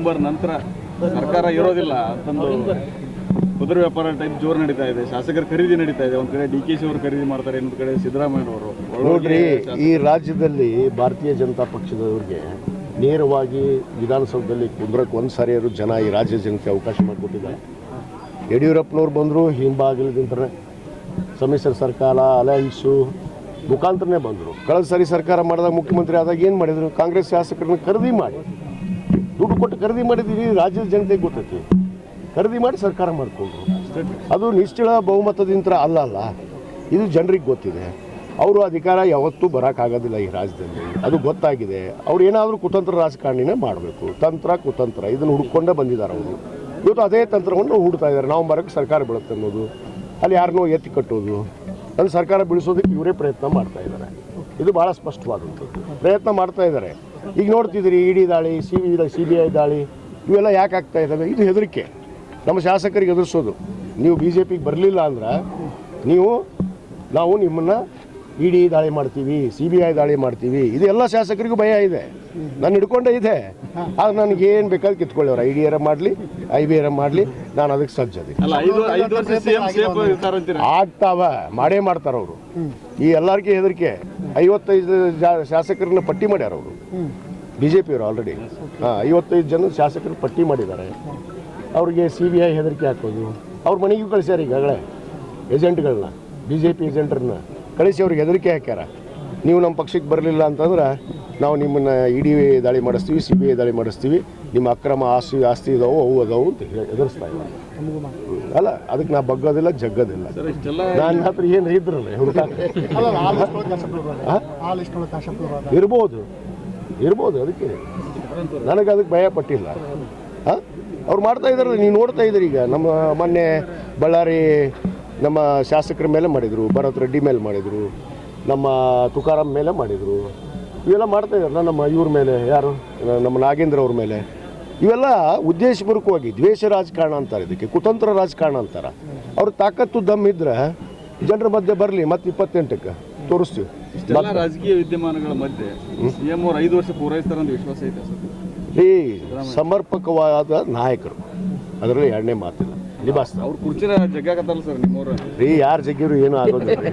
November ನಂತರ ಸರ್ಕಾರ ಇರೋದಿಲ್ಲ. ಅಂತಂದು ಕುದುರೆ ವ್ಯಾಪಾರ ಟೈಪ್ ಜೋರು ನಡೀತಾ ಇದೆ. ಶಾಸಕರ ಖರೀದಿ ನಡೀತಾ ಇದೆ. ಒಂದ್ ಕಡೆ ಡಿ ಕೆ ಸಿ ಅವರು ಖರೀದಿ ಮಾಡ್ತಾರೆ ಇನ್ನೊಂದು ಕಡೆ ಸಿದ್ದರಾಮಯ್ಯ ಅವರು. ನೋಡ್ರಿ ಈ ರಾಜ್ಯದಲ್ಲಿ ಭಾರತೀಯ ಜನತಾ ಪಕ್ಷದವ್ರಿಗೆ ನೇರವಾಗಿ ವಿಧಾನಸೌಧದಲ್ಲಿ ಕುಂದ್ರಕ್ಕೆ ಒಂದು ಅವರು ಜನ ಈ ರಾಜ್ಯ ಜನಕ್ಕೆ ಅವಕಾಶ ಮಾಡಿಕೊಟ್ಟಿದ್ದಾರೆ. ಯಡಿಯೂರಪ್ಪನವ್ರು ಬಂದರು ಹಿಂಬಾಗಿಲದಿಂತನೇ ಸಮ್ಮಿಶ್ರ ಸರ್ಕಾರ ಅಲಯನ್ಸು ಮುಖಾಂತರನೇ ಬಂದರು. ಕಳೆದ ಸಾರಿ ಸರ್ಕಾರ ಮಾಡಿದಾಗ ಮುಖ್ಯಮಂತ್ರಿ ಆದಾಗ ಏನು ಮಾಡಿದರು? ಕಾಂಗ್ರೆಸ್ ಶಾಸಕರನ್ನ ಖರೀದಿ ಮಾಡಿ. ದುಡ್ಡು ಕೊಟ್ಟು ಖರೀದಿ ಮಾಡಿದ್ದೀವಿ ರಾಜ್ಯದ ಜನತೆಗೆ ಗೊತ್ತೈತಿ. ಖರೀದಿ ಮಾಡಿ ಸರ್ಕಾರ ಮಾಡಿಕೊಂಡ್ರು. ಅದು ನಿಶ್ಚಳ ಬಹುಮತದಿಂದ ಅಲ್ಲ ಅಲ್ಲ, ಇದು ಜನರಿಗೆ ಗೊತ್ತಿದೆ. ಅವರು ಅಧಿಕಾರ ಯಾವತ್ತೂ ಬರೋಕ್ಕಾಗೋದಿಲ್ಲ ಈ ರಾಜ್ಯದಲ್ಲಿ. ಅದು ಗೊತ್ತಾಗಿದೆ. ಅವ್ರು ಏನಾದರೂ ಕುತಂತ್ರ ರಾಜಕಾರಣಿನೇ ಮಾಡಬೇಕು. ತಂತ್ರ, ಕುತಂತ್ರ, ಇದನ್ನು ಹುಡ್ಕೊಂಡೇ ಬಂದಿದ್ದಾರೆ ಅವರು. ಇವತ್ತು ಅದೇ ತಂತ್ರವನ್ನು ಹುಡ್ತಾ ಇದ್ದಾರೆ. ನಾವು ಸರ್ಕಾರ ಬೀಳುತ್ತೆ ಅನ್ನೋದು. ಅಲ್ಲಿ ಯಾರನ್ನೋ ಎತ್ತಿ ಕಟ್ಟೋದು. ಅಲ್ಲಿ ಸರ್ಕಾರ ಬಿಡಿಸೋದಕ್ಕೆ ಇವರೇ ಪ್ರಯತ್ನ ಮಾಡ್ತಾ ಇದ್ದಾರೆ. ಇದು ಭಾಳ ಸ್ಪಷ್ಟವಾದಂಥದ್ದು. ಪ್ರಯತ್ನ ಮಾಡ್ತಾ ಇದ್ದಾರೆ. ಈಗ ನೋಡ್ತಿದ್ದೀರಿ ಡಿ ದಾಳಿ C B C B I ದಾಳಿ ಇವೆಲ್ಲ ಯಾಕೆ ಆಗ್ತಾ ಇದ್ದಾವೆ? ಇದು ಹೆದರಿಕೆ. ನಮ್ಮ ಶಾಸಕರಿಗೆ ಎದುರಿಸೋದು. ನೀವು ಬಿ ಜೆ ಪಿಗೆ ಬರಲಿಲ್ಲ ಅಂದ್ರೆ ನೀವು ನಾವು ನಿಮ್ಮನ್ನು ಇಡಿ ದಾಳಿ ಮಾಡ್ತೀವಿ ಸಿ ಬಿ ಐ ದಾಳಿ ಮಾಡ್ತೀವಿ. ಇದು ಎಲ್ಲ ಶಾಸಕರಿಗೂ ಭಯ ಇದೆ. ನಾನು ಹಿಡ್ಕೊಂಡೇ ಇದೆ. ಆದ್ರೆ ನನಗೆ ಏನು ಬೇಕಾದ್ರೆ ಕಿತ್ಕೊಳ್ಳೋರು. ಐ ಡಿ ಆರ್ ಮಾಡಲಿ ಐ ಬಿ ಆರ್ ಮಾಡಲಿ ನಾನು ಅದಕ್ಕೆ ಸಜ್ಜದೆ ಆಗ್ತಾವ ಮಾಡೇ ಮಾಡ್ತಾರ ಅವರು. ಈ ಎಲ್ಲರಿಗೂ ಹೆದರಿಕೆ. ಐವತ್ತೈದು ಶಾಸಕರನ್ನ ಪಟ್ಟಿ ಮಾಡ್ಯಾರ ಅವರು. ಬಿ ಜೆ ಪಿಯವರು ಆಲ್ರೆಡಿ ಹಾಂ ಐವತ್ತೈದು ಜನ ಶಾಸಕರು ಪಟ್ಟಿ ಮಾಡಿದ್ದಾರೆ. ಅವ್ರಿಗೆ ಸಿ ಬಿ ಐ ಹೆದರಿಕೆ ಹಾಕೋದು. ಅವ್ರ ಮನೆಗೂ ಕಳಿಸ್ಯಾರ ಈಗಾಗಲೇ. ಏಜೆಂಟ್ಗಳನ್ನ ಬಿ ಜೆ ಪಿ ಏಜೆಂಟ್ರನ್ನ ಕಳಿಸಿ ಅವ್ರಿಗೆ ಹೆದರಿಕೆ ಹಾಕ್ಯಾರ. ನೀವು ನಮ್ಮ ಪಕ್ಷಕ್ಕೆ ಬರಲಿಲ್ಲ ಅಂತಂದ್ರೆ ನಾವು ನಿಮ್ಮನ್ನು ಇಡಿ ದಾಳಿ ಮಾಡಿಸ್ತೀವಿ ಸಿ ಬಿ ಐ ದಾಳಿ ಮಾಡಿಸ್ತೀವಿ. ನಿಮ್ಮ ಅಕ್ರಮ ಆಸ್ತಿ ಆಸ್ತಿ ಇದಾವೆ ಅವು ಅದಾವು ಅಂತ ಎದುರಿಸ್ತಾ ಇದ್ದಾರೆ ಅಲ್ಲ ಅದಕ್ಕೆ ನಾ ಬಗ್ಗೋದಿಲ್ಲ ಜಗ್ಗೋದಿಲ್ಲ. ನಾನು ನನ್ನ ಹತ್ರ ಏನು ಇದ್ರಲ್ಲ ಇರ್ಬೋದು. ಇರ್ಬೋದು ಅದಕ್ಕೆ. ನನಗೆ ಅದಕ್ಕೆ ಭಯ ಪಟ್ಟಿಲ್ಲ. ಹಾಂ ಅವ್ರು ಮಾಡ್ತಾ ಇದ್ದಾರೆ ನೀವು ನೋಡ್ತಾ ಇದ್ದೀರಿ ಈಗ. ನಮ್ಮ ಮೊನ್ನೆ ಬಳ್ಳಾರಿ ನಮ್ಮ ಶಾಸಕರ ಮೇಲೆ ಮಾಡಿದರು ಭರತ್ ರೆಡ್ಡಿ ಮೇಲೆ ಮಾಡಿದರು ನಮ್ಮ ತುಕಾರಾಮ್ ಮೇಲೆ ಮಾಡಿದರು. ಇವೆಲ್ಲ ಮಾಡ್ತಾ ಇದ್ದಾರಲ್ಲ ನಮ್ಮ ಇವ್ರ ಮೇಲೆ ಯಾರು? ನಮ್ಮ ನಾಗೇಂದ್ರ ಅವ್ರ ಮೇಲೆ. ಇವೆಲ್ಲ ಉದ್ದೇಶಪೂರ್ವಕವಾಗಿ ದ್ವೇಷ ರಾಜಕಾರಣ ಅಂತಾರೆ ಇದಕ್ಕೆ ಕುತಂತ್ರ ರಾಜಕಾರಣ ಅಂತಾರೆ. ಅವ್ರ ತಾಕತ್ತು ದಮ್ ಇದ್ರೆ ಜನರ ಮಧ್ಯೆ ಬರಲಿ ಮತ್ತೆ ಇಪ್ಪತ್ತೆಂಟಕ್ಕೆ ತೋರಿಸ್ತೀವಿ. ರಾಜಕೀಯ ವಿದ್ಯಮಾನಗಳ ಮಧ್ಯೆ ಸಿಎಂ ಅವರು ಐದು ವರ್ಷ ಪೂರೈಸ್ತಾರೆ ಅಂತ ವಿಶ್ವಾಸ ಐತೆ ಈ ಸಮರ್ಪಕವಾದ ನಾಯಕರು. ಅದರಲ್ಲಿ ಎರಡನೇ ಮಾತಿಲ್ಲ. ನಿಭಾಯಿಸ್ತಾರೆ ಅವ್ರು ಕುರ್ಚಿನ ಜಗ್ಗಾಕತ್ತಲ್ಲ ಸರ್ ನಿಮ್ಮವ್ರ. ರೀ ಯಾರು ಜಗ್ಗಿರು ಏನೂ ಆಗೋದಿಲ್ಲ.